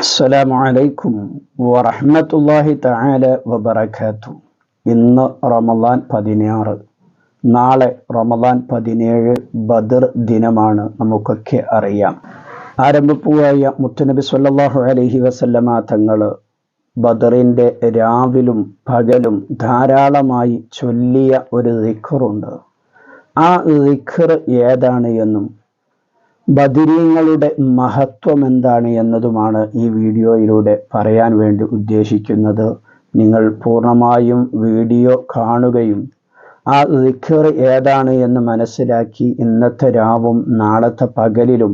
അസ്സലാമു അലൈക്കും വറഹ്മത്തുള്ളാഹി തആല വബറകാതു ഇന്ന് റമദാൻ പതിനാറ്. നാളെ റമദാൻ പതിനേഴ് ബദർ ദിനമാണ് നമുക്കൊക്കെ അറിയാം. ആരംഭപ്പുവായ മുത്തുനബി സല്ലല്ലാഹു അലൈഹി വസല്ലമ തങ്ങൾ ബദറിന്റെ രാവിലും പകലും ധാരാളമായി ചൊല്ലിയ ഒരു ദിഖറുണ്ട്. ആ ദിഖർ ഏതാണ് എന്നും ബദിരീങ്ങളുടെ മഹത്വം എന്താണ് എന്നതുമാണ് ഈ വീഡിയോയിലൂടെ പറയാൻ വേണ്ടി ഉദ്ദേശിക്കുന്നത്. നിങ്ങൾ പൂർണമായും വീഡിയോ കാണുകയും ആ ദിഖർ ഏതാണ് എന്ന് മനസ്സിലാക്കി ഇന്നത്തെ രാവും നാളത്തെ പകലിലും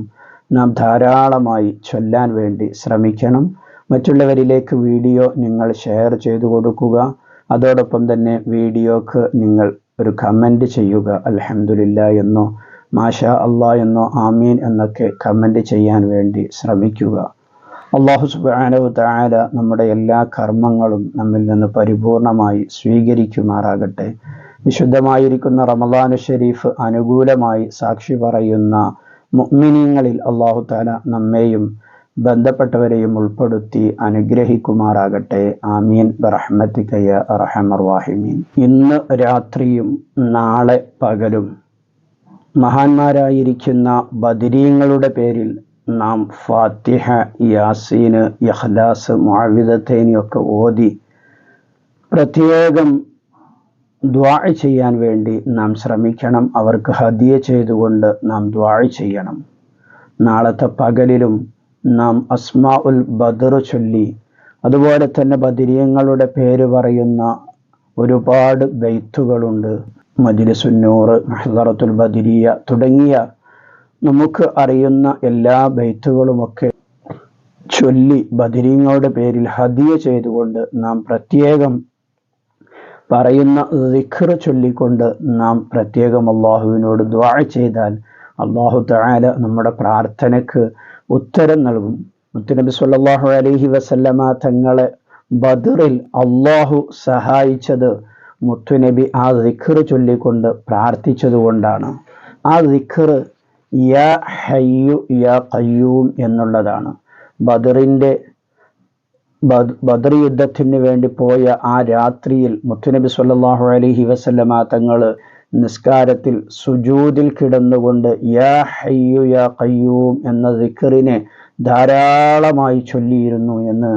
നാം ധാരാളമായി ചൊല്ലാൻ വേണ്ടി ശ്രമിക്കണം. മറ്റുള്ളവരിലേക്ക് വീഡിയോ നിങ്ങൾ ഷെയർ ചെയ്തു കൊടുക്കുക. അതോടൊപ്പം തന്നെ വീഡിയോക്ക് നിങ്ങൾ ഒരു കമന്റ് ചെയ്യുക. അലഹമില്ല എന്നോ മാഷ അള്ളാ എന്നോ ആമീൻ എന്നൊക്കെ കമന്റ് ചെയ്യാൻ വേണ്ടി ശ്രമിക്കുക. അള്ളാഹു സുബാനവ് താര നമ്മുടെ എല്ലാ കർമ്മങ്ങളും നമ്മിൽ നിന്ന് പരിപൂർണമായി സ്വീകരിക്കുമാറാകട്ടെ. വിശുദ്ധമായിരിക്കുന്ന റമദാനു ഷെരീഫ് അനുകൂലമായി സാക്ഷി പറയുന്ന മുഅ്മിനീങ്ങളിൽ അള്ളാഹു താല നമ്മെയും ബന്ധപ്പെട്ടവരെയും ഉൾപ്പെടുത്തി അനുഗ്രഹിക്കുമാറാകട്ടെ. ആമീൻ. റഹ്മത്തിക്കയ്യ റഹമർ വാഹിമീൻ ഇന്ന് രാത്രിയും നാളെ പകലും മഹാന്മാരായിരിക്കുന്ന ബദരീങ്ങളുടെ പേരിൽ നാം ഫാത്തിഹ യാസീന് യഹ്ലാസ് മാവിദത്തേനെയൊക്കെ ഓതി പ്രത്യേകം ദ്വാ ചെയ്യാൻ വേണ്ടി നാം ശ്രമിക്കണം. അവർക്ക് ഹദിയ ചെയ്തുകൊണ്ട് നാം ദ്വാ ചെയ്യണം. നാളത്തെ പകലിലും നാം അസ്മാ ഉൽ ബദർ ചൊല്ലി അതുപോലെ തന്നെ ബദിരീങ്ങളുടെ പേര് പറയുന്ന ഒരുപാട് ബെയ്ത്തുകളുണ്ട്. മജ്ലിസുന്നൂർ മഹ്ദറത്തുൽ ബദിരിയ തുടങ്ങിയ നമുക്ക് അറിയുന്ന എല്ലാ ബൈത്തുകളുമൊക്കെ ചൊല്ലി ബദിരീങ്ങളുടെ പേരിൽ ഹദിയ ചെയ്തുകൊണ്ട് നാം പ്രത്യേകം പറയുന്ന ദിഖർ ചൊല്ലിക്കൊണ്ട് നാം പ്രത്യേകം അള്ളാഹുവിനോട് ദ്വാ ചെയ്താൽ അള്ളാഹു താല നമ്മുടെ പ്രാർത്ഥനയ്ക്ക് ഉത്തരം നൽകും. മുത്തുനബി സല്ലല്ലാഹു അലഹി വസല്ലമ തങ്ങളെ ബദറിൽ അള്ളാഹു സഹായിച്ചത് മുത്തുനബി ആ ദിഖർ ചൊല്ലിക്കൊണ്ട് പ്രാർത്ഥിച്ചതുകൊണ്ടാണ്. ആ ദിഖർ യാ ഹയ്യു എന്നുള്ളതാണ്. ബദറിന്റെ ബദർ യുദ്ധത്തിന് വേണ്ടി പോയ ആ രാത്രിയിൽ മുത്തുനബി സല്ലല്ലാഹു അലൈഹി വസല്ലമ തങ്ങൾ നിസ്കാരത്തിൽ സുജൂദിൽ കിടന്നുകൊണ്ട് യാ ഹയ്യു യാ ഖയ്യൂം എന്ന ദിഖറിനെ ധാരാളമായി ചൊല്ലിയിരുന്നു എന്ന്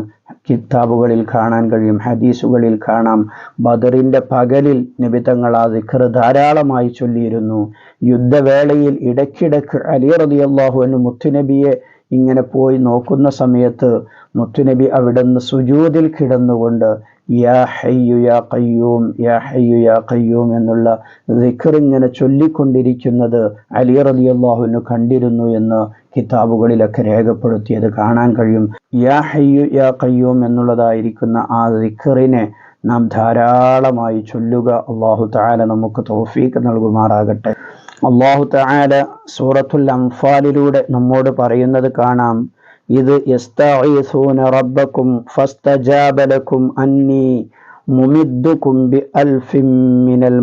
കിതാബുകളിൽ കാണാൻ കഴിയും ഹദീസുകളിൽ കാണാം. ബദറിന്റെ പകലിൽ നിബിതങ്ങൾ ആ ദിഖർ ധാരാളമായി ചൊല്ലിയിരുന്നു. യുദ്ധവേളയിൽ ഇടയ്ക്കിടയ്ക്ക് അലി റതി അള്ളാഹു എന്ന് മുത്തുനബിയെ ഇങ്ങനെ പോയി നോക്കുന്ന സമയത്ത് മുത്തുനബി അവിടുന്ന് സുജൂതിൽ കിടന്നുകൊണ്ട് യാ ഹയ്യു യാ കയ്യൂം യാ ഹയ്യു യാ കയ്യൂം എന്നുള്ള ഇങ്ങനെ ചൊല്ലിക്കൊണ്ടിരിക്കുന്നത് അലി റളിയല്ലാഹുവിന് കണ്ടിരുന്നു എന്ന് കിതാബുകളിലൊക്കെ രേഖപ്പെടുത്തിയത് കാണാൻ കഴിയും. യാ ഹയ്യു യാ കയ്യൂം എന്നുള്ളതായിരിക്കുന്ന ആ ദിക്കറിനെ നാം ധാരാളമായി ചൊല്ലുക അള്ളാഹു താല നമുക്ക് തോഫീക്ക് നൽകുമാറാകട്ടെ. അള്ളാഹു താല സൂറത്തുൽ അംഫാലിലൂടെ നമ്മോട് പറയുന്നത് കാണാം. ഇത് റബ്ബക്കും ഫസ്തജാബ ലക്കും അന്നി ബി മിനൽ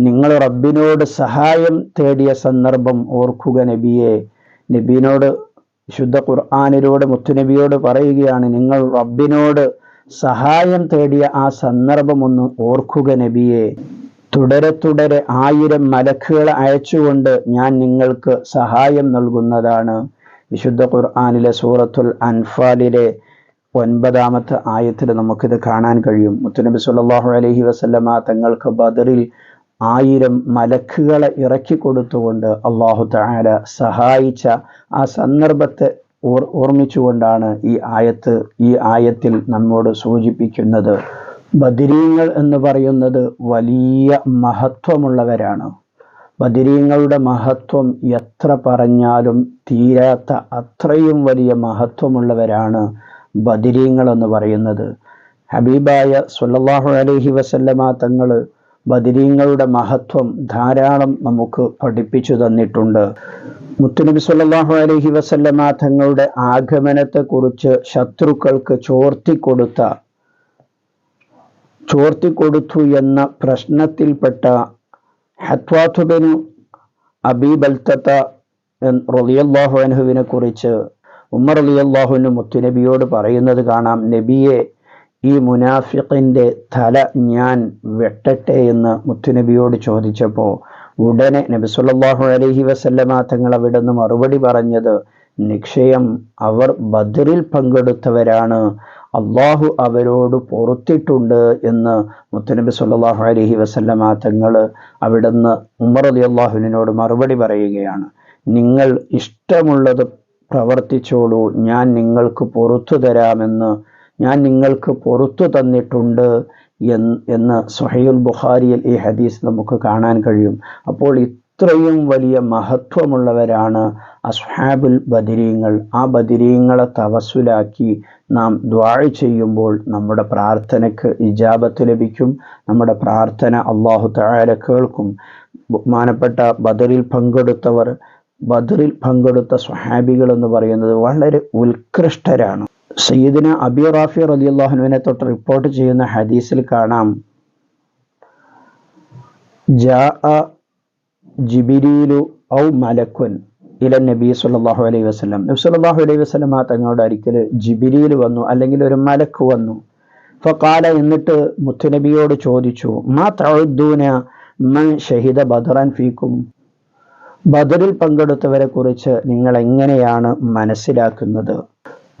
നിങ്ങൾ റബ്ബിനോട് സഹായം തേടിയ സന്ദർഭം ഓർക്കുക നബിയെ. നബീനോട് ശുദ്ധ ഖുർആാനിലൂടെ മുത്തുനബിയോട് പറയുകയാണ് നിങ്ങൾ റബ്ബിനോട് സഹായം തേടിയ ആ സന്ദർഭം ഒന്ന് ഓർക്കുക നബിയെ. തുടരെ തുടരെ ആയിരം മലക്കുകൾ അയച്ചുകൊണ്ട് ഞാൻ നിങ്ങൾക്ക് സഹായം നൽകുന്നതാണ്. വിശുദ്ധ ഖുർആാനിലെ സൂറത്തുൽ അൻഫാലിലെ ഒൻപതാമത്തെ ആയത്തിൽ നമുക്കിത് കാണാൻ കഴിയും. മുത്തുനബി സുല്ലാഹു അലഹി വസല്ലമ തങ്ങൾക്ക് ബദറിൽ ആയിരം മലക്കുകളെ ഇറക്കി കൊടുത്തുകൊണ്ട് അള്ളാഹു താര സഹായിച്ച ആ സന്ദർഭത്തെ ഓർ ഓർമ്മിച്ചുകൊണ്ടാണ് ഈ ആയത്ത് ഈ ആയത്തിൽ നമ്മോട് സൂചിപ്പിക്കുന്നത്. ബദിരീങ്ങൾ എന്ന് പറയുന്നത് വലിയ മഹത്വമുള്ളവരാണ്. ബദിരീങ്ങളുടെ മഹത്വം എത്ര പറഞ്ഞാലും തീരാത്ത അത്രയും വലിയ മഹത്വമുള്ളവരാണ് ബദിരീങ്ങൾ എന്ന് പറയുന്നത്. ഹബീബായ സുല്ലാഹു അലഹി വസല്ലമ തങ്ങൾ ബദിരീങ്ങളുടെ മഹത്വം ധാരാളം നമുക്ക് പഠിപ്പിച്ചു തന്നിട്ടുണ്ട്. മുത്തുനബി സുല്ലാഹു അലഹി വസല്ലമ തങ്ങളുടെ ആഗമനത്തെക്കുറിച്ച് ശത്രുക്കൾക്ക് ചോർത്തിക്കൊടുത്ത ചോർത്തിക്കൊടുത്തു എന്ന പ്രശ്നത്തിൽപ്പെട്ട ഹത്വാത്തുബനു അബീബൽത്തത്ത റലിയല്ലാഹു അനഹുവിനെ കുറിച്ച് ഉമർ അലിയല്ലാഹുവിന് മുത്തുനബിയോട് പറയുന്നത് കാണാം നബിയെ ഈ മുനാഫിഖിന്റെ തല ഞാൻ വെട്ടട്ടെ എന്ന് മുത്തുനബിയോട് ചോദിച്ചപ്പോൾ ഉടനെ നബി അലഹി വസല്ലമ തങ്ങൾ നിന്ന് മറുപടി പറഞ്ഞത് നിക്ഷയം അവർ ബദറിൽ പങ്കെടുത്തവരാണ്. അള്ളാഹു അവരോട് പൊറത്തിട്ടുണ്ട് എന്ന് മുത്തനബി സല്ലാഹു അലഹി വസല്ലമ തങ്ങൾ അവിടുന്ന് ഉമർ അലി അള്ളാഹുവിനോട് മറുപടി പറയുകയാണ്. നിങ്ങൾ ഇഷ്ടമുള്ളത് പ്രവർത്തിച്ചോളൂ. ഞാൻ നിങ്ങൾക്ക് പുറത്തു തരാമെന്ന് ഞാൻ നിങ്ങൾക്ക് പുറത്തു തന്നിട്ടുണ്ട് എന്ന് സുഹൈൽ ബുഖാരിയിൽ ഈ ഹദീസ് നമുക്ക് കാണാൻ കഴിയും. അപ്പോൾ ഇത്രയും വലിയ മഹത്വമുള്ളവരാണ് അസ്ഹാബുൽ ബദിരീങ്ങൾ ആ ബദിരീങ്ങളെ തവസുലാക്കി നാം ദ്വാഴ ചെയ്യുമ്പോൾ നമ്മുടെ പ്രാർത്ഥനയ്ക്ക് ഇജാബത്ത് ലഭിക്കും നമ്മുടെ പ്രാർത്ഥന അള്ളാഹു താര കേൾക്കും. ബഹുമാനപ്പെട്ട ബദറിൽ പങ്കെടുത്തവർ ബദറിൽ പങ്കെടുത്ത സ്വഹാബികൾ എന്ന് പറയുന്നത് വളരെ ഉത്കൃഷ്ടരാണ്. സയ്യിദിന അബി റാഫി റലി അള്ളാഹുനുവിനെ തൊട്ട് റിപ്പോർട്ട് ചെയ്യുന്ന ഹദീസിൽ കാണാം. ജാ ജിബിരിയിലു ഔ മലക്കുൻ ഇല നബി സല്ലാഹു അലൈഹി വസ്ലം നബി സല്ലാഹു അലൈഹി വസ്ലം ആ തങ്ങളുടെ അരിക്കൽ ജിബിരിയിൽ വന്നു അല്ലെങ്കിൽ ഒരു മലക്ക് വന്നു. ഫക്കാല എന്നിട്ട് മുത്തുനബിയോട് ചോദിച്ചു മാ തഴുദ്ദൂന മൻ ഷഹിദ ബദറാൻ ഫീക്കും? ബദറിൽ പങ്കെടുത്തവരെ കുറിച്ച് നിങ്ങൾ എങ്ങനെയാണ് മനസ്സിലാക്കുന്നത്?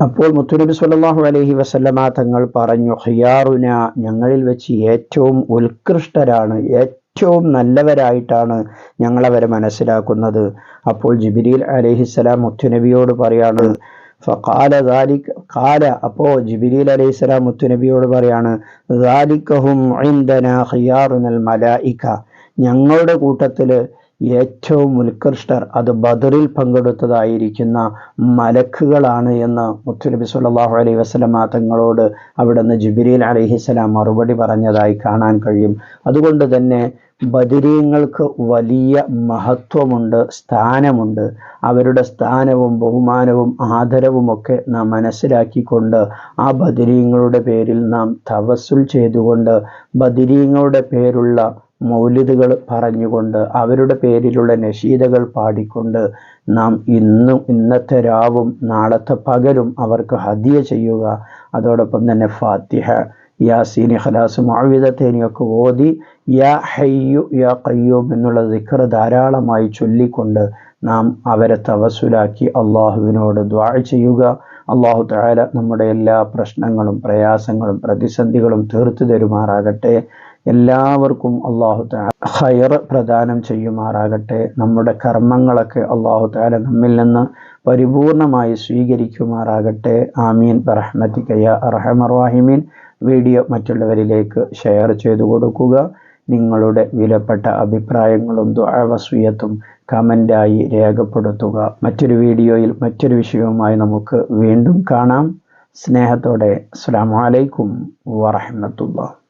അപ്പോൾ മുത്തുനബി സല്ലാഹു അലൈഹി വസല്ലമ തങ്ങൾ പറഞ്ഞു ഹിയാറുന ഞങ്ങളിൽ വെച്ച് ഏറ്റവും ഉത്കൃഷ്ടരാണ് ഏറ്റവും നല്ലവരായിട്ടാണ് ഞങ്ങളവരെ മനസ്സിലാക്കുന്നത്. അപ്പോൾ ജിബിരിൽ അലഹിസ്സലാം മുത്തുനബിയോട് പറയാണ് ഫഖാല ദാലിക് കാല അപ്പോ ജിബിരിൽ അലൈഹിസ്സലാം മുത്തുനബിയോട് പറയാണ് ദാലിക്കഹും ഖിയാറുനൽ ഞങ്ങളുടെ കൂട്ടത്തിൽ ഏറ്റവും ഉത്കൃഷ്ടർ അത് ബദറിൽ പങ്കെടുത്തതായിരിക്കുന്ന മലക്കുകളാണ് എന്ന് മുത്തുനബി സുല്ലാഹു അലൈഹി വസ്ലമ തങ്ങളോട് അവിടുന്ന് ജിബിരിൽ അലഹിസ്സലാം മറുപടി പറഞ്ഞതായി കാണാൻ കഴിയും. അതുകൊണ്ട് തന്നെ ബദിരീങ്ങൾക്ക് വലിയ മഹത്വമുണ്ട് സ്ഥാനമുണ്ട്. അവരുടെ സ്ഥാനവും ബഹുമാനവും ആദരവും ഒക്കെ നാം മനസ്സിലാക്കിക്കൊണ്ട് ആ ബദിരീങ്ങളുടെ പേരിൽ നാം തവസുൽ ചെയ്തുകൊണ്ട് ബദിരീങ്ങളുടെ പേരുള്ള മൗലിദുകൾ പറഞ്ഞുകൊണ്ട് അവരുടെ പേരിലുള്ള നഷീദകൾ പാടിക്കൊണ്ട് നാം ഇന്നും ഇന്നത്തെ രാവും നാളത്തെ പകലും അവർക്ക് ഹദിയ ചെയ്യുക. അതോടൊപ്പം തന്നെ ഫാത്തിഹ യാസീനി ഖലാസ് മാവിധത്തേനിയൊക്കെ ഓതി യാ ഹയ്യു യാ കയ്യൂം എന്നുള്ള ദിക്കർ ധാരാളമായി ചൊല്ലിക്കൊണ്ട് നാം അവരെ തവസുലാക്കി അള്ളാഹുവിനോട് ദ്വാ ചെയ്യുക. അള്ളാഹു താല നമ്മുടെ എല്ലാ പ്രശ്നങ്ങളും പ്രയാസങ്ങളും പ്രതിസന്ധികളും തീർത്തു തരുമാറാകട്ടെ. എല്ലാവർക്കും അള്ളാഹു താല ഹയർ പ്രദാനം ചെയ്യുമാറാകട്ടെ. നമ്മുടെ കർമ്മങ്ങളൊക്കെ അള്ളാഹു താല നമ്മിൽ നിന്ന് പരിപൂർണമായി സ്വീകരിക്കുമാറാകട്ടെ. ആമീൻ. ബറഹ്മത്തിക്കയ അറഹമറാഹിമീൻ വീഡിയോ മറ്റുള്ളവരിലേക്ക് ഷെയർ ചെയ്തു കൊടുക്കുക. നിങ്ങളുടെ വിലപ്പെട്ട അഭിപ്രായങ്ങളും ദ്വാവസ്വീയത്തും കമന്റായി രേഖപ്പെടുത്തുക. മറ്റൊരു വീഡിയോയിൽ മറ്റൊരു വിഷയവുമായി നമുക്ക് വീണ്ടും കാണാം. സ്നേഹത്തോടെ. അസ്സാം വലൈക്കും വറഹമത്തുള്ള